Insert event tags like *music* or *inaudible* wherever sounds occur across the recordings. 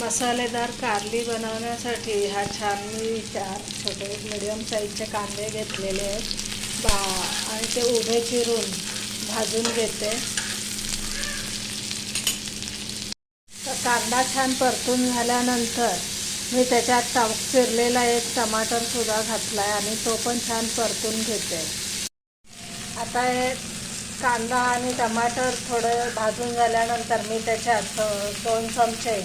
मसालेदार कारली बनवण्यासाठी हा छान मी चार छोटे मिडियम साईजचे कांदे घेतलेले आहेत. बा आणि ते उभे चिरून भाजून घेते. तर कांदा छान परतून झाल्यानंतर मी त्याच्यात टम चिरलेला एक टमाटरसुद्धा घातला आहे आणि तो पण छान परतून घेते. आता हे कांदा आणि टमाटर थोडं भाजून झाल्यानंतर मी त्याच्यात दोन चमचे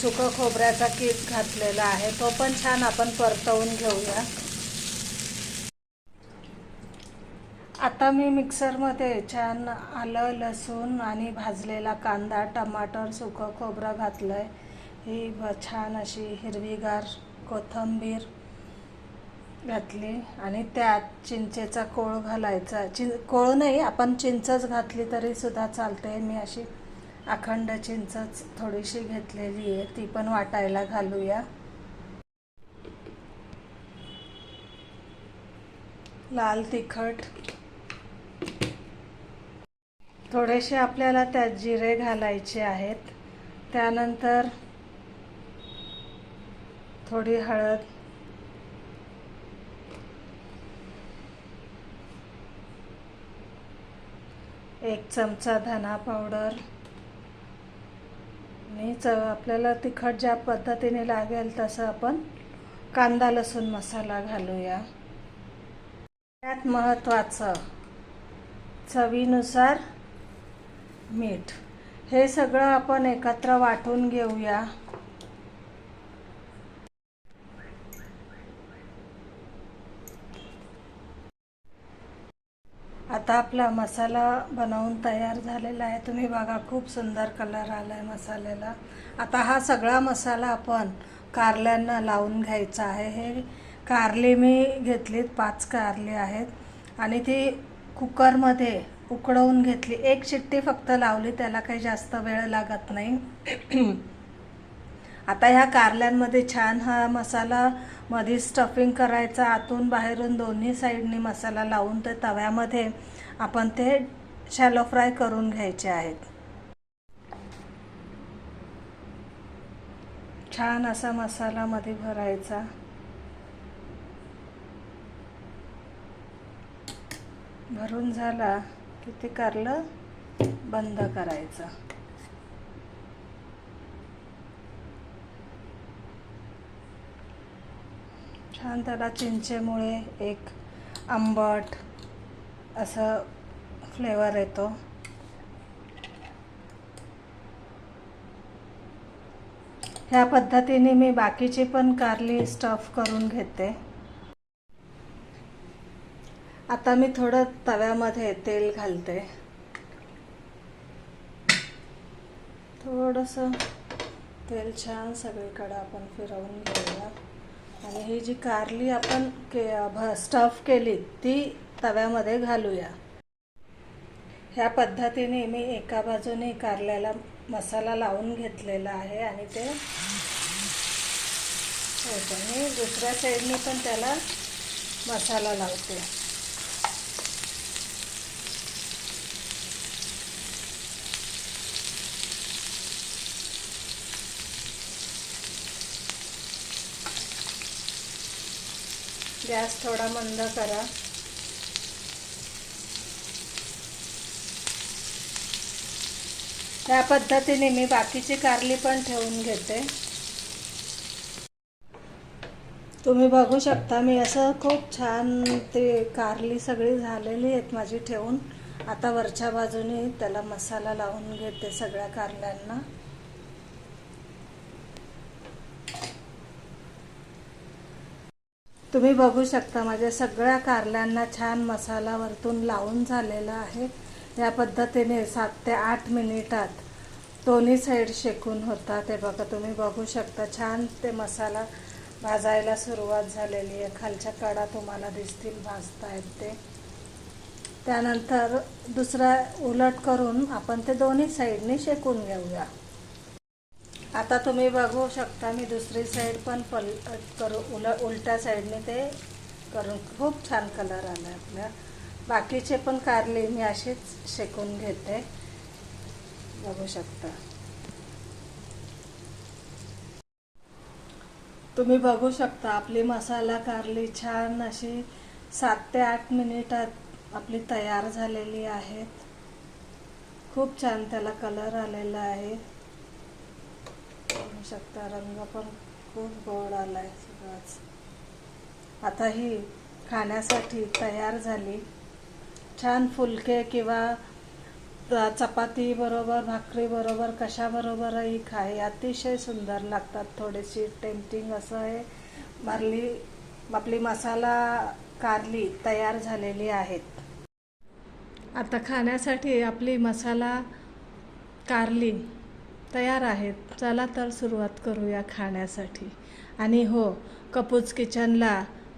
सुकं खोबऱ्याचा कीस घातलेला आहे. तो पण छान आपण परतवून घेऊया. आता मी मिक्सरमध्ये छान आलं लसूण आणि भाजलेला कांदा टमाटर सुकं खोबरं घातलं आहे ही ब छान अशी हिरवीगार कोथिंबीर घातली आणि त्यात चिंचेचा कोळ घालायचा. चिं कोळ नाही आपण चिंचच घातली तरी सुद्धा चालते मी अशी अखंड चिंचच थोडीशी घेतलेली आहे ती पण वाटायला घालूया. लाल तिखट. थोडेसे आपल्याला त्यात जिरे घालायचे आहेत. त्यानंतर थोडी हळद. एक चमचा धना पावडर. आणि च आपल्याला तिखट ज्या पद्धतीने लागेल तसं आपण कांदा लसूण मसाला घालूया. त्यात महत्त्वाचं चवीनुसार मीठ. हे सगळं आपण एकत्र वाटून घेऊया. आता आपला मसाला बनवून तयार झालेला आहे. तुम्ही बघा खूप सुंदर कलर आला आहे मसाल्याला. आता हा सगळा मसाला आपण कारल्यांना लावून घ्यायचा आहे. हे कारली मी घेतलीत पाच कारली आहेत. आणि ती कुकरमध्ये उकडवून घेतली. एक शिट्टी फक्त लावली त्याला काही जास्त वेळ लागत नाही. *clears throat* आता ह्या कारल्यांमध्ये छान हा मसाला मध्ये स्टफिंग करायचा. आतून बाहेरून दोन्ही साईडनी मसाला लावून ते तव्यामध्ये आपण ते शॅलो फ्राय करून घ्यायचे आहेत. छान असा मसाला मध्ये भरायचा. भरून झाला की ते कारलं बंद करायचं. छान त्याला चिंचेमुळे एक आंबट असं फ्लेवर येतो. ह्या पद्धतीने मी बाकीची पण कारली स्टफ करून घेते. आता मी थोडं तव्यामध्ये तेल घालते. थोडंसं तेल छान सगळीकडं आपण फिरवून घेऊया. आणि ही जी कारली आपण के भ स्टफ केली ती तव्यामध्ये घालूया. ह्या पद्धतीने मी एका बाजूने कारल्याला मसाला लावून घेतलेला आहे आणि ते होतं मी दुसऱ्या साईडने पण त्याला मसाला लावते. गॅस थोडा मंद करा. त्या पद्धतीने मी बाकीची कारली पण ठेवून घेते. तुम्ही बघू शकता मी असं खूप छान ते कारली सगळी झालेली आहेत माझी ठेवून. आता वरच्या बाजूने त्याला मसाला लावून घेते सगळ्या कारल्यांना. तुम्ही बघू शकता माझ्या सगळ्या कारल्यांना छान मसाला वरतून लावून झालेला आहे. या पद्धतीने सात ते आठ मिनिटात दोन्ही साईड शेकून होता. ते बघा तुम्ही बघू शकता छान ते मसाला भाजायला सुरुवात झालेली आहे. खालच्या कडा तुम्हाला दिसतील भाजतायत ते. त्यानंतर दुसरा उलट करून आपण ते दोन्ही साईडने शेकून घेऊया. आता तुम्ही बघू शकता मी दुसरी साईड पण पल करू उल उलट्या साईडने ते करून खूप छान कलर आला आपल्या. बाकीचे पण कारले मी अशीच शेकून घेते. बघू शकता. तुम्ही बघू शकता आपली मसाला कारली छान अशी सात ते आठ मिनिटात आपली तयार झालेली आहेत. खूप छान त्याला कलर आलेला आहे. बघू शकता रंग पण खूप गोड आला आहे सगळाच. आता ही खाण्यासाठी तयार झाली. छान फुलके किंवा चपाती बरोबर भाकरी बरोबर कशाबरोबरही खाय अतिशय सुंदर लागतात थोडीशी टेम्पटिंग असं आहे. मारली आपली मसाला कारली तयार झालेली आहेत. आता खाण्यासाठी आपली मसाला कारली तयार आहेत. चला तर सुरुवात करूया खाण्यासाठी. आणि हो कपूज किचनला